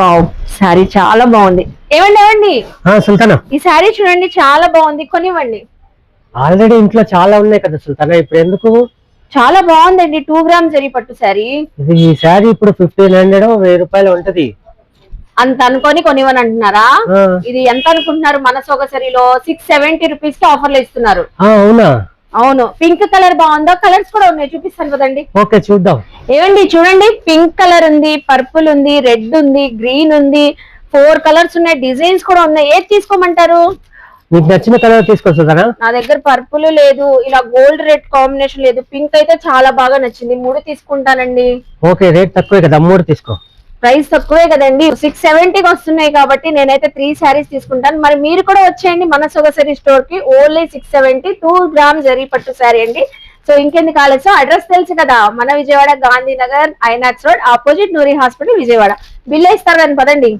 Wow sari చాలా బాగుంది. ఏమండి ఏమండి? సుల్తానా. ఈ శారీ చూడండి చాలా బాగుంది కొనివ్వండి. ఆల్రెడీ ఇంట్లో చాలా ఉన్నాయి కదా సుల్తానా ఇప్పుడు ఎందుకు? చాలా బాగుందండి టూ గ్రామ్ జరీ పట్టు శారీ. ఇది ఈ శారీ ఇప్పుడు ఫిఫ్టీన్ హండ్రెడ్ వెయ్యి రూపాయలు ఉంటది. అంత అనుకొని కొనివ్వని అంటున్నారా? ఇది ఎంత అనుకుంటున్నారు? మన సొగసరిలో సిక్స్ సెవెంటీ రూపీస్కి ఆఫర్లు ఇస్తున్నారు. అవునా? అవును. పింక్ కలర్ బాగుందా? కలర్స్ కూడా ఉన్నాయి. చూపిస్తాను కదండి. ఓకే చూద్దాం. ఏమండి చూడండి. పింక్ కలర్ ఉంది పర్పుల్ ఉంది రెడ్ ఉంది గ్రీన్ ఉంది. ఫోర్ కలర్స్ ఉన్నాయి. డిజైన్స్ కూడా ఉన్నాయి. ఏది తీసుకోమంటారు? నీకు నచ్చిన కలర్ తీసుకో సుల్తానా నా దగ్గర పర్పుల్ లేదు. ఇలా గోల్డ్ రెడ్ కాంబినేషన్ లేదు. పింక్ అయితే చాలా బాగా నచ్చింది. మూడు తీసుకుంటానండి. ఓకే రేట్ తక్కువే కదా. మూడు తీసుకో. ప్రైస్ తక్కువే కదండి. సిక్స్ సెవెంటీకి వస్తున్నాయి కాబట్టి నేనైతే త్రీ శారీస్ తీసుకుంటాను. మరి మీరు కూడా వచ్చేయండి మన సొగసరి స్టోర్కి only six seventy two gram zari పట్టు శారీ అండి. సో ఇంకెందుకు ఆలస్యం? అడ్రస్ తెలుసు కదా. మన Vijayawada Gandhinagar Inox road opposite Noori hospital Vijayawada. Bill ఇస్తారు కానీ పదండి.